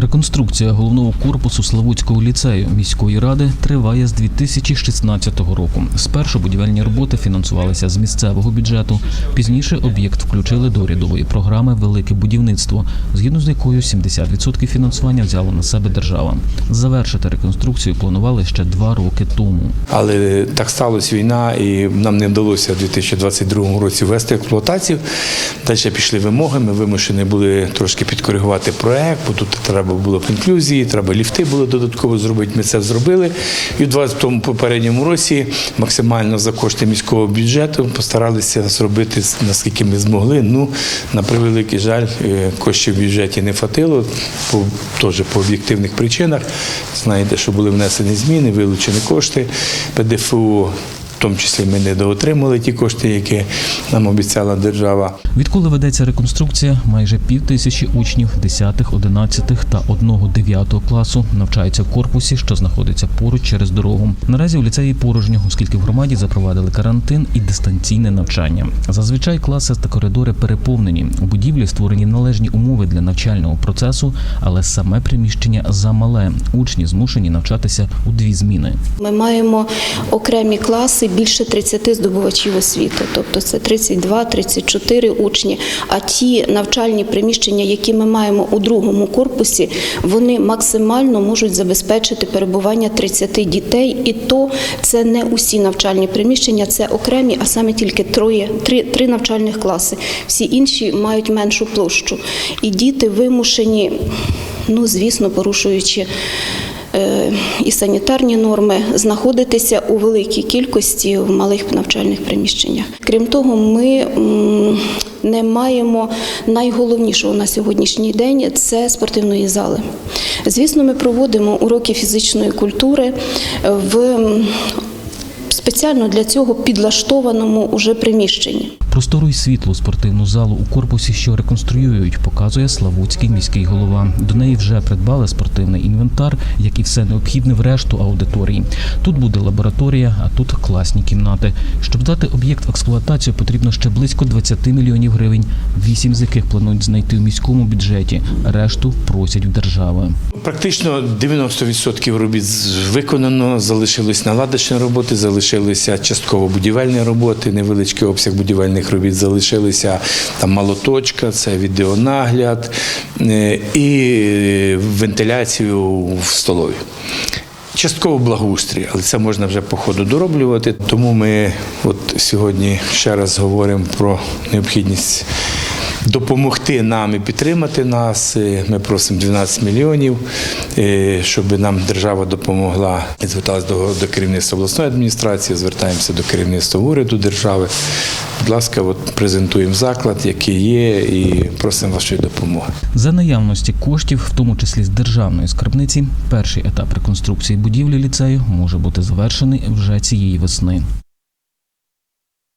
Реконструкція головного корпусу Славутського ліцею міської ради триває з 2016 року. Спершу будівельні роботи фінансувалися з місцевого бюджету. Пізніше об'єкт включили до урядової програми Велике будівництво, згідно з якою 70% фінансування взяла на себе держава. Завершити реконструкцію планували ще два роки тому. Але так сталося війна, і нам не вдалося в 2022 році ввести експлуатацію. Далі пішли вимоги. Ми вимушені були трошки підкоригувати проект, бо тут треба було інклюзії, треба ліфти було додатково зробити. Ми це зробили. І в 20 попередньому році максимально за кошти міського бюджету постаралися зробити наскільки ми змогли. Ну на превеликий жаль, е, коштів в бюджеті не хватило, по теж по об'єктивних причинах. Знаєте, що були внесені зміни, вилучені кошти ПДФО. В тому числі ми не доотримали ті кошти, які нам обіцяла держава. Відколи ведеться реконструкція, майже пів тисячі учнів 10, 11 та 1 9 класу навчаються в корпусі, що знаходиться поруч через дорогу. Наразі у ліцеї порожньо, оскільки в громаді запровадили карантин і дистанційне навчання. Зазвичай класи та коридори переповнені. У будівлі створені належні умови для навчального процесу, але саме приміщення замале. Учні змушені навчатися у дві зміни. Ми маємо окремі класи більше 30 здобувачів освіти, тобто це 32-34 учні. А ті навчальні приміщення, які ми маємо у другому корпусі, вони максимально можуть забезпечити перебування 30 дітей. І то це не усі навчальні приміщення, це окремі, а саме тільки троє, три, три навчальних класи. Всі інші мають меншу площу. І діти вимушені, ну звісно, порушуючи і санітарні норми знаходитися у великій кількості в малих навчальних приміщеннях. Крім того, ми не маємо найголовнішого на сьогоднішній день це спортивної зали. Звісно, ми проводимо уроки фізичної культури в спеціально для цього підлаштованому уже приміщенні. Простору й світлу спортивну залу у корпусі, що реконструюють, показує Славутський міський голова. До неї вже придбали спортивний інвентар, як і все необхідне в решту аудиторії. Тут буде лабораторія, а тут класні кімнати. Щоб дати об'єкт в експлуатацію, потрібно ще близько 20 мільйонів гривень, вісім з яких планують знайти в міському бюджеті. Решту просять в держави. Практично 90% робіт виконано, залишились наладочні роботи, залишилися частково будівельні роботи, невеличкий обсяг будівельних робіт залишилися там молоточка, це відеонагляд е, і вентиляцію в столові. Частково благоустрій, але це можна вже по ходу дороблювати. Тому ми от сьогодні ще раз говоримо про необхідність допомогти нам і підтримати нас. Е, Ми просимо 12 мільйонів, е, щоб нам держава допомогла. Зверталися до, до керівництва обласної адміністрації, звертаємося до керівництва уряду держави. Будь ласка, от презентуємо заклад, який є, і просимо вашої допомоги. За наявності коштів, в тому числі з державної скарбниці, перший етап реконструкції будівлі ліцею може бути завершений вже цієї весни.